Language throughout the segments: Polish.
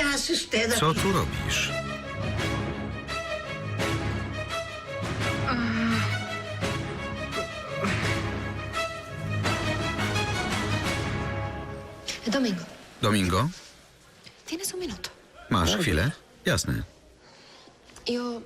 ¿Qué hace usted Co tu robisz? Domingo, Domingo, ¿tienes un minuto? masz chwilę? Jasne. Yo.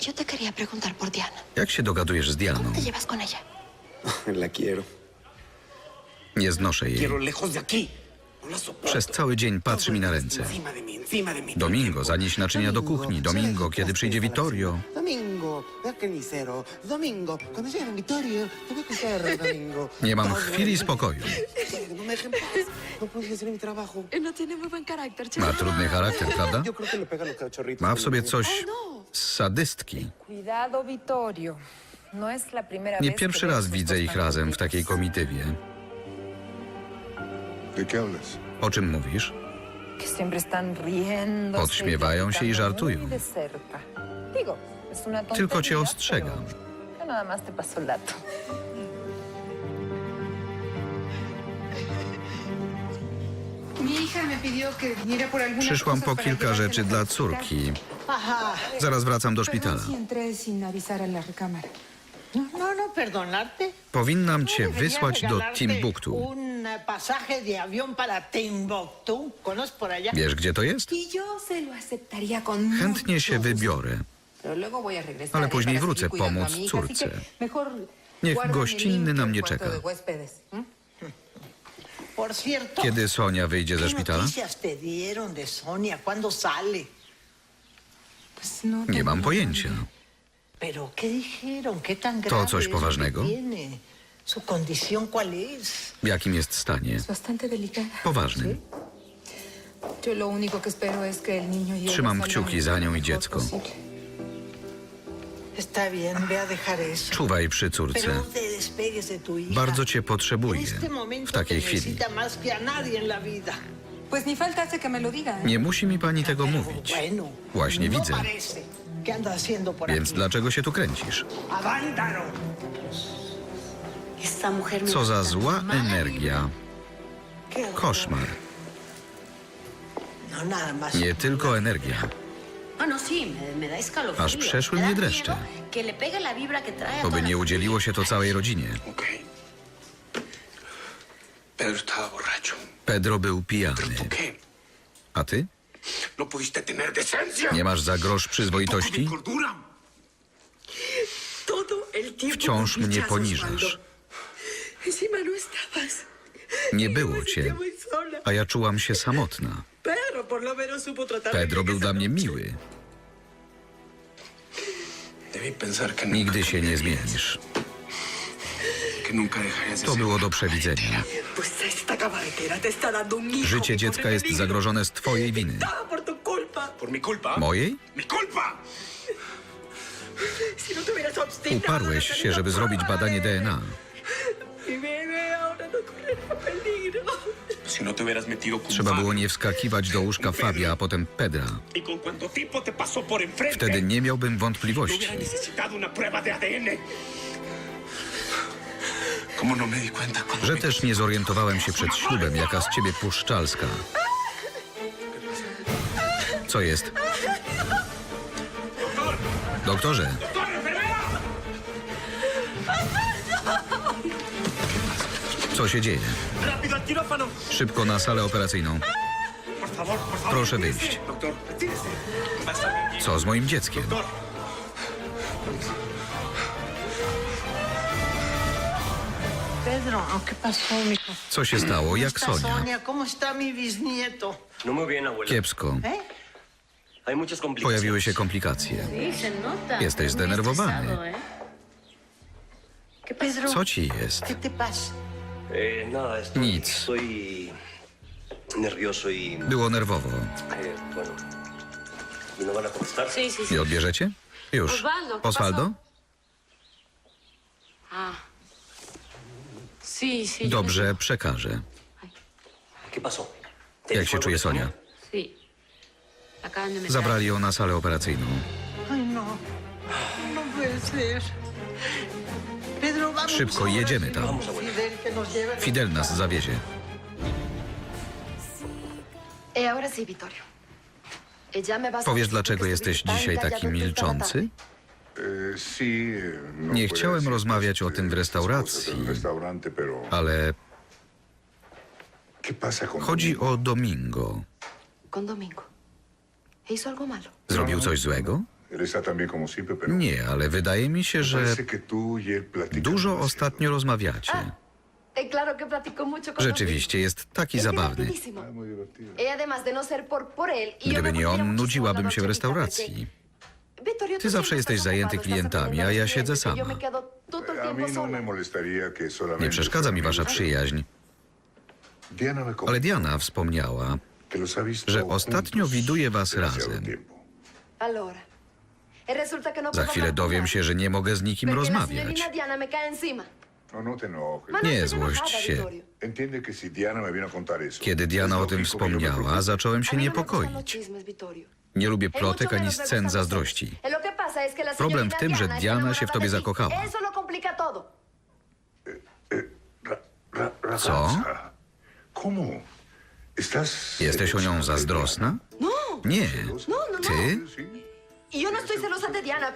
Yo te quería preguntar por Diana. Jak się dogadujesz z ¿Cómo Dianą? te llevas con ella? La quiero. Nie znoszę jej. Quiero lejos de aquí. No. Przez cały dzień patrzy mi na ręce. Domingo, zanieś naczynia do kuchni. Domingo, kiedy przyjdzie Vittorio. Domingo. Domingo, Domingo. Nie mam chwili spokoju. No. No. No carácter, Ma trudny charakter, prawda? Ma w sobie coś no. z sadystki. Cuidado, Vittorio. No la primera Nie pierwszy raz widzę ich razem w takiej komitywie. ¿De qué hablas? O czym mówisz? Podśmiewają się i żartują. Tylko cię ostrzegam. Przyszłam po kilka rzeczy dla córki. Zaraz wracam do szpitala. No, no, no, perdonarte. Powinnam cię Debería wysłać do Timbuktu. Un eh, pasaje de avión para Timbuktu. ¿Conoces por allá? Wiesz, gdzie to jest? Y yo se lo aceptaría con Chętnie się wybiorę. Pero luego voy a regresar, Ale później wrócę pomóc córce. Niech gościnny na mnie czeka. Kiedy Sonia wyjdzie ze ¿Qué szpitala? no Nie mam pojęcia. To coś poważnego? W jakim jest stanie? Poważnym. Trzymam kciuki za nią i dziecko. Czuwaj przy no córce. hija. Bardzo cię potrzebuję w takiej chwili. Nie musi mi pani tego mówić. Właśnie no widzę. Parece. ¿Qué anda haciendo por Więc dlaczego się tu kręcisz? Co za zła energia. Koszmar. No. Nie tylko energia. Da escalofrío. Aż przeszły mnie dreszcze. Oby nie udzieliło się to całej rodzinie. Pedro był ¿Pero pijany. A ty? ¿No pudiste tener decencia? Nie masz za grosz przyzwoitości? cordura. Todo el tiempo Wciąż mnie poniżasz. Encima no estabas. Nie było cię, sola. a ja czułam się samotna. Pedro por lo menos supo tratarme Pedro bien był esa dla mnie noche. miły. Debí pensar que nunca, Nigdy się nie zmienisz. To było do przewidzenia. Życie dziecka jest zagrożone z twojej winy. Mojej? No Uparłeś się, żeby zrobić badanie DNA. No no Trzeba było nie wskakiwać do łóżka Fabia, a potem Pedra. y Wtedy nie miałbym wątpliwości. Że też nie zorientowałem się przed ślubem, jaka z ciebie puszczalska. Co jest? Doktorze, co się dzieje? Szybko na salę operacyjną. Proszę wyjść. Co z moim dzieckiem? Co się stało? ¿Cómo Jak Sonia? Sonia? ¿Cómo está mi bisnieto? No muy bien, abuela. Kiepsko. ¿Eh? Hay muchas complicaciones. Pojawiły się komplikacje. Sí, se nota. Jesteś zdenerwowany. ¿eh? ¿Qué pasó? Pedro, Co ci jest? ¿qué te pasa? Eh, Nic. y... Było nerwowo. bueno. ¿Y no. Nie odbierzecie? Już. Osvaldo, ¿qué Osvaldo? Ah. Sí, sí. yo Dobrze, przekażę. ¿Qué pasó? ¿Te Jak się czuje Sonia? Zabrali ją na salę operacyjną. No. No. Szybko, jedziemy tam. Fidel, nas zawiezie. Eh. Eh, Powiesz, dlaczego jesteś dzisiaj taki milczący? Nie chciałem rozmawiać o tym w restauracji, ale chodzi o Domingo. Zrobił coś złego? Nie, ale wydaje mi się, że dużo ostatnio rozmawiacie. Eh, mucho con Rzeczywiście jest taki zabawny. Eh, no y Gdyby me nie on, nudziłabym się w restauracji. Ty zawsze jesteś zajęty klientami, a ja siedzę sama. Nie przeszkadza mi wasza przyjaźń, ale Diana wspomniała, że ostatnio widuje was razem. Za chwilę dowiem się, że nie mogę z nikim rozmawiać. No, no Nie złość się. Kiedy Diana o tym wspomniała, zacząłem się no niepokoić. Nie lubię plotek ani scen zazdrości. Eh, Problem w tym, że Diana się w tobie zakochała. Co? ¿Cómo? ¿Estás Jesteś o nią zazdrosna? No, Nie. no, no. Ty? Y.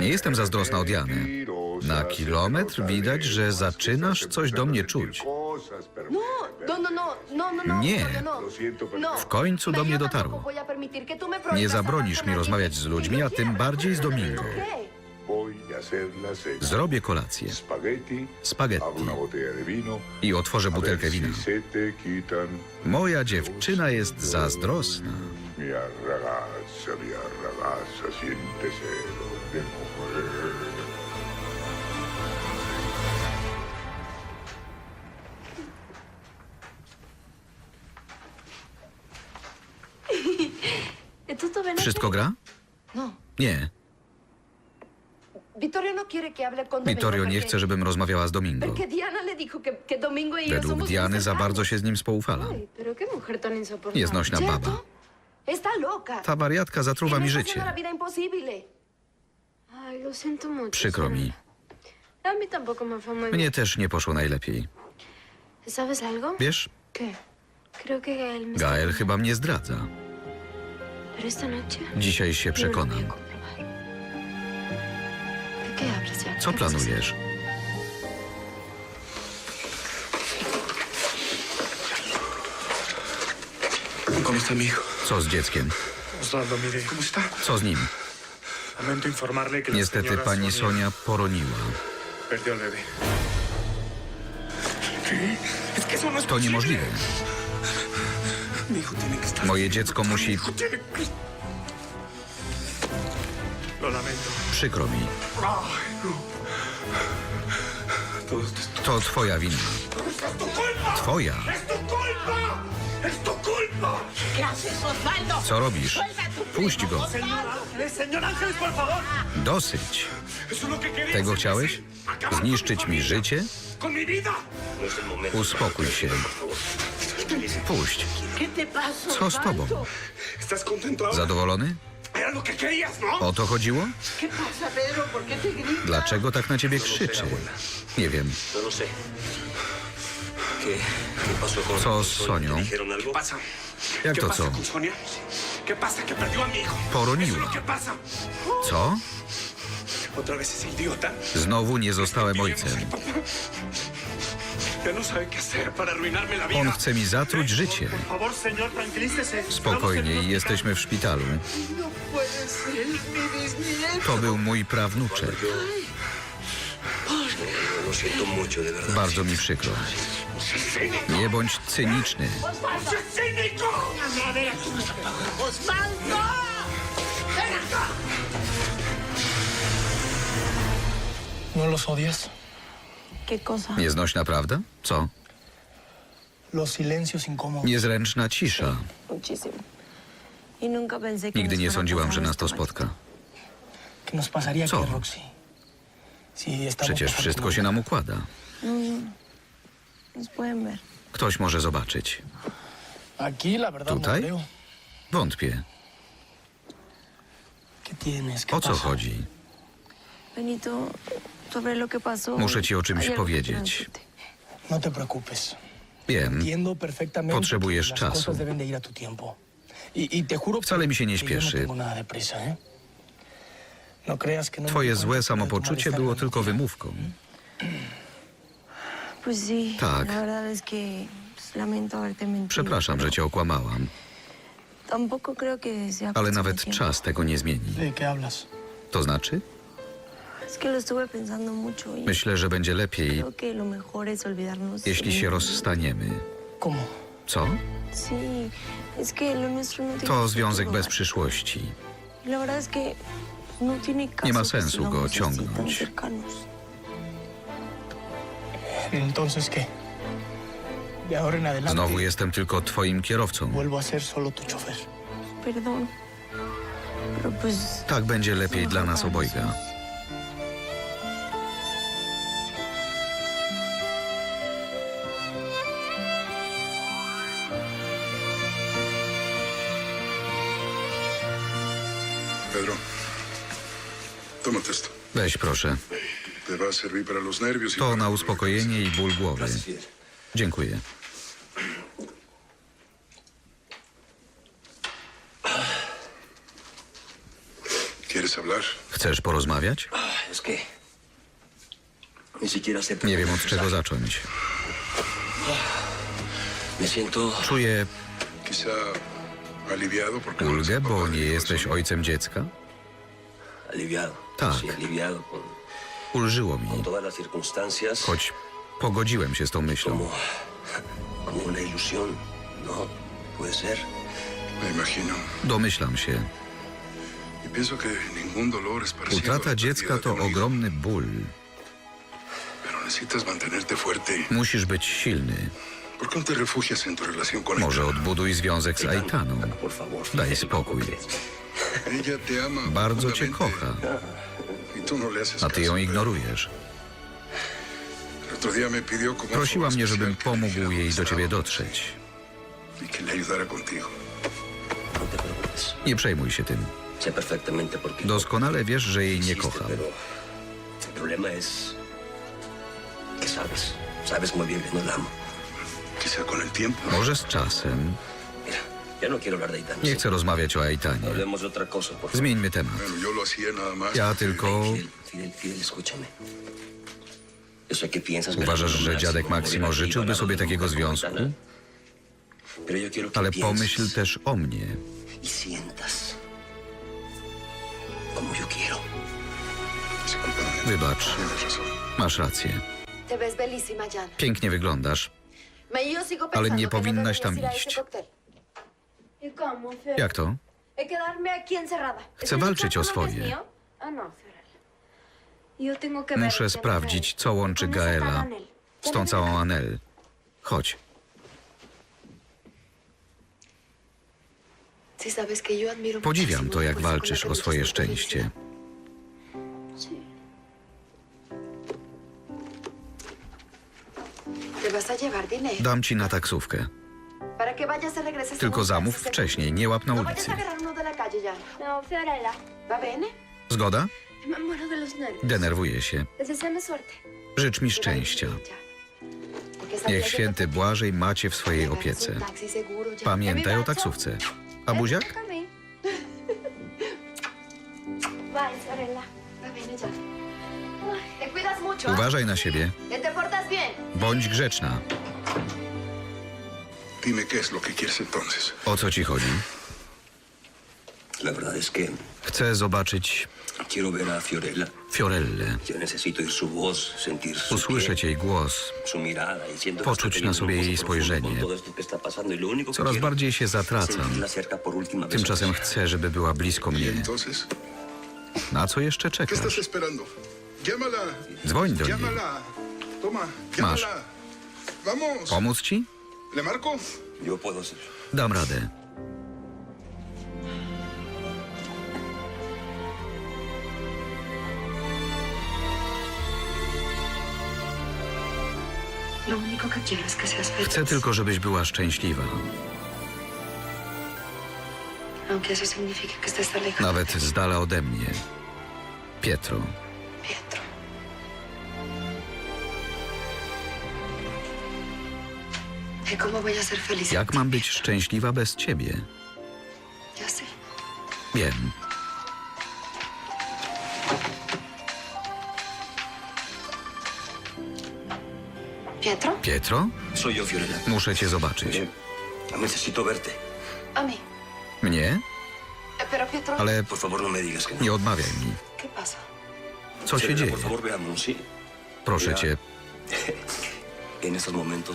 Nie jestem zazdrosna o Diany. Na kilometr widać, że zaczynasz coś do mnie czuć. Nie. W końcu do mnie dotarło. Nie zabronisz mi rozmawiać z ludźmi, a tym bardziej z Domingo. Zrobię kolację, Spaghetti, i otworzę butelkę wina. Moja dziewczyna jest zazdrosna. Mia ragazza, mia ragazza, siéntese Wszystko gra? No. Nie. Vittorio no nie chce, żebym rozmawiała z Domingo. Y Według Diany za bardzo się z nim spoufala. Nieznośna baba. Ta wariatka zatruwa mi życie. Przykro mi. Mnie też nie poszło najlepiej. Wiesz, Gael chyba mnie zdradza. Dzisiaj się przekonam. comprobar. ¿De qué hablas, Diana? Co planujesz? Co z dzieckiem? Osvaldo, mire. ¿Cómo está? Co z nim? Niestety pani Sonia poroniła. To niemożliwe. Moje dziecko musi... Przykro mi. To twoja wina. Twoja. Co robisz? Puść go. Dosyć. Tego chciałeś? Zniszczyć mi życie? Uspokój się. Puść. ¿Qué te pasa, Co z tobą? Zadowolony? ¿no? O to chodziło? Dlaczego tak na ciebie krzyczy? Nie wiem. No lo sé. ¿Qué, qué pasó con Co z Sonia? Sonią? Jak ¿Qué to co? Poroniła. Co? Znowu nie zostałem ojcem. On chce mi zatruć życie. Spokojnie, jesteśmy w szpitalu. No. To był mój prawnuczek. Bardzo mi przykro. Nie bądź cyniczny. ¿No los odias? ¿Qué cosa? Nieznośna prawda? Co? Los silencios incómodos. Niezręczna cisza. Muchísimo. Y nunca pensé que Nigdy nos nie fuera a sądziłam, pasar że nas esto, to spotka. ¿Qué nos pasaría Co? aquí, Roxy? Si estamos Przecież pasando wszystko por- się nam układa. Nos pueden ver. Ktoś może zobaczyć. Aquí, la verdad, ¿Tutaj? no creo. Wątpię. ¿Qué tienes? ¿Qué O co pasa? chodzi? Benito, Muszę ci o czymś powiedzieć. No te preocupes. Wiem. Potrzebujesz czasu. Y, y Wcale mi się nie no śpieszy. ¿eh? No Twoje złe samopoczucie było tylko wymówką. Tak. Przepraszam, że cię okłamałam, ale nawet czas tego nie zmieni. To znaczy? Myślę, że będzie lepiej, creo que lo mejor es olvidarnos. jeśli się rozstaniemy. Co? Sí, es que lo nuestro no To związek bez przyszłości. Y no Nie ma que sensu go ciągnąć. cercanos. Entonces, ¿qué? De ahora en adelante Znowu jestem tylko twoim kierowcą. vuelvo a ser solo tu chofer. Perdón. Pero pues Tak będzie lepiej dla nas obojga. Nervios y To na uspokojenie i ból głowy. Dziękuję. Chcesz porozmawiać? Ah, Nie wiem od czego zacząć. Siento Czuję ulgę, bo nie jesteś ojcem dziecka? Tak. Ulżyło mi, choć pogodziłem się z tą myślą. No. Domyślam się. Y Utrata dziecka to ogromny ból. Musisz być silny. ¿Por qué no Może odbuduj związek z Aitaną. Daj Fidel, spokój. Bardzo cię kocha, a ty ją ignorujesz. Prosiła mnie, żebym pomógł jej do ciebie dotrzeć. Nie przejmuj się tym. Doskonale wiesz, że jej nie kocham. Może z czasem. No quiero hablar de Aitana. Nie chcę rozmawiać o Aitanie. Hablemos de otra cosa, por favor. Zmieńmy temat. Bueno, yo lo hacía nada más. Ja tylko Fidel, Fidel, Fidel, escúchame. Yo sé que piensas que uważasz, że dziadek Maksimo morirá życzyłby sobie de takiego związku? Aitana. Pero yo quiero que Ale pienses pomyśl też o mnie. y sientas como yo quiero. Discúlpame. Wybacz, Tienes razón. masz rację. Te ves bellísima, Jan. Pięknie wyglądasz. Yo sigo Ale nie que no powinnaś tam deberías ir a iść. cóctel. ¿Y? Jak to? Chcę walczyć o swoje. Ah, no, Muszę sprawdzić, co łączy Gaela Anel. z tą całą Anel. Chodź. Podziwiam to, jak walczysz o swoje tu szczęście. Dam ci na taksówkę. Tylko zamów wcześniej, nie łap na No ulicy. No. Zgoda? Denerwuję się. Życz mi szczęścia. Niech święty Błażej macie w swojej opiece. Pamiętaj o taksówce. A buziak? ¿ah? Uważaj na siebie. Bądź grzeczna. Dime qué es lo que quieres entonces. O co ci chodzi? La verdad es que Chcę zobaczyć quiero ver a Fiorella. Fiorellę. Yo necesito oír su voz, sentir su Usłyszeć jej głos. su mirada y siento que Poczuć na teniendo sobie un jej profundo spojrzenie. con todo esto que está pasando y lo único que Coraz quiero bardziej się es zatracam. sentirla cerca por última vez. Tymczasem chcę, żeby była blisko Y mnie. entonces, Na co jeszcze ¿qué estás czekasz? esperando? Llámala. Dzwoń do niej. Llámala. Toma, Masz. llámala. Vamos. Pomóc ci? ¿Le marco? Yo puedo hacer. Dam radę. Lo único que quiero es que seas feliz. Chcę tylko, żebyś była szczęśliwa. Aunque eso signifique que estés tan lejos. Nawet z dala ode mnie. Pietro. Pietro. Jak mam być szczęśliwa bez ciebie? Wiem. ¿Pietro? Pietro? Soy yo, Fiorella. Muszę cię zobaczyć. Bien. Necesito verte. A mí. Mnie? Eh, Pero Pietro... Ale Por favor, no me digas que no. nie odmawiaj mi. ¿Qué pasa? Co się Fiorella, dzieje? Por favor, veámonos, ¿sí? Proszę cię.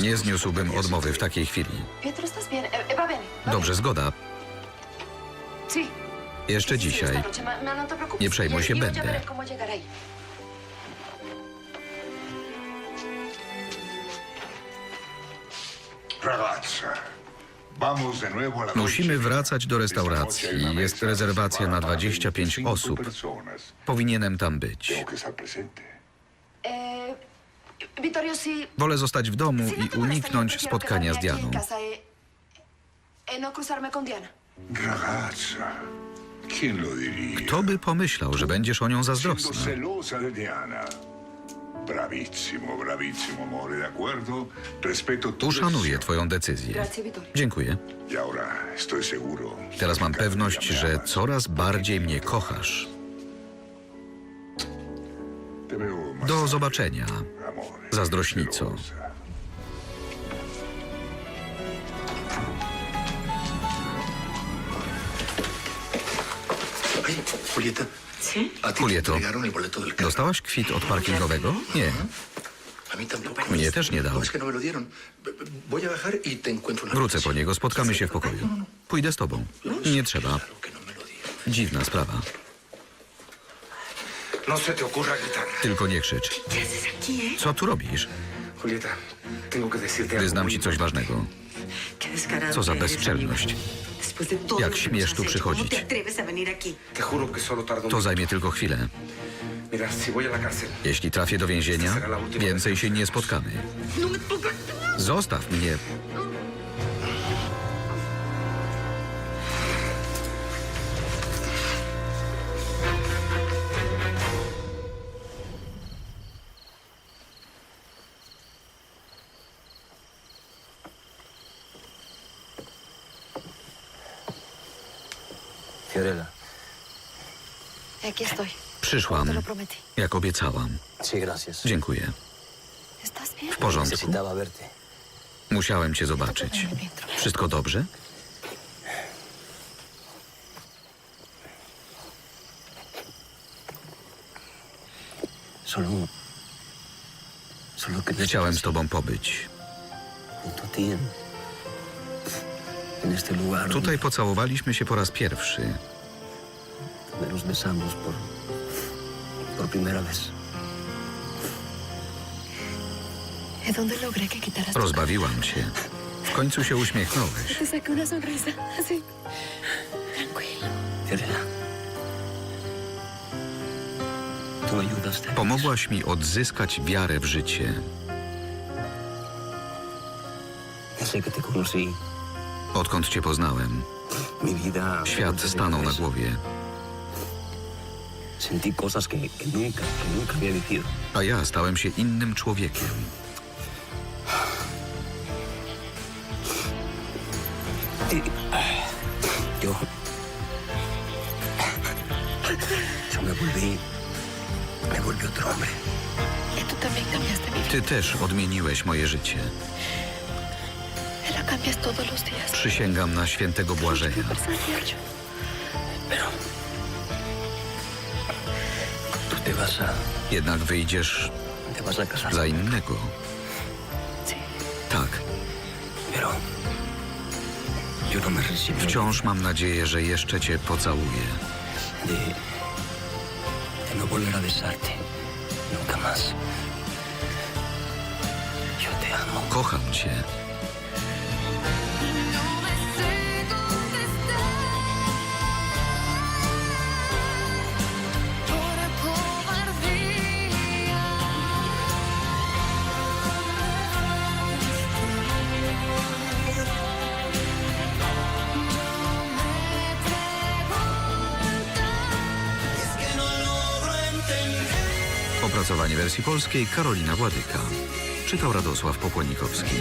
Nie zniósłbym odmowy w takiej chwili. Bene. va Dobrze, zgoda. Jeszcze dzisiaj. Nie przejmuj się, będę. Musimy wracać do restauracji. Jest rezerwacja na para 25 25 osób. Powinienem tam być. Wolę zostać w domu i uniknąć spotkania z Dianą. eh, no. Kto by pomyślał, że będziesz o nią zazdrosna? Uszanuję twoją decyzję. Dziękuję. Teraz mam pewność, że coraz bardziej mnie kochasz. Do zobaczenia. zazdrośnico. celosa. Ay, Julieta. ¿Sí? ¿A ti Julieto. Dostałaś kwit od parkingowego? Nie. Mnie też nie dał. No, no y Wrócę po niego, spotkamy się w pokoju. Pójdę z tobą. Nie trzeba. No. Dziwna sprawa. No se te ocurra gritar. Tylko nie krzycz. ¿Qué haces aquí, eh? Co tu robisz? Julieta, tengo que decirte algo. Wyznam ci coś ważnego. Qué descarado Co za eres, bezczelność. amigo. Después de todo Jak lo que śmiesz nos tu has hecho, ¿cómo przychodzić? te atreves a venir aquí? Te juro que solo tardo un To zajmie tylko chwilę. Mira, si voy a la cárcel, Jeśli trafię do więzienia, więcej się nie spotkamy. No me. Zostaw mnie. Przyszłam, jak obiecałam. Dziękuję. W porządku. Musiałem cię zobaczyć. Wszystko dobrze? Chciałem z tobą pobyć. Tutaj pocałowaliśmy się po raz pierwszy. Besamos por. por primera vez. ¿De dónde logré que quitaras tu Rozbawiłam cię. W końcu się uśmiechnąłeś. Fiorella. Tú Pomogłaś mi odzyskać wiarę w życie. Desde que te conocí, Odkąd cię poznałem, mi vida. se świat stanął na głowie. Sentí cosas que, que nunca, que nunca había vivido. A ja stałem się innym człowiekiem. Y, Yo. Yo me volví. Me volví otro hombre. Y tú también cambiaste mi vida. Ty też odmieniłeś moje życie. La cambias todos los días. Przysięgam na świętego Błażeja. Jednak wyjdziesz za innego. Tak, wciąż mam nadzieję, że jeszcze cię pocałuję. No volver a besarte. Nunca más. Kocham cię. Opracowanie wersji polskiej Karolina Władyka. Czytał Radosław Popłonikowski.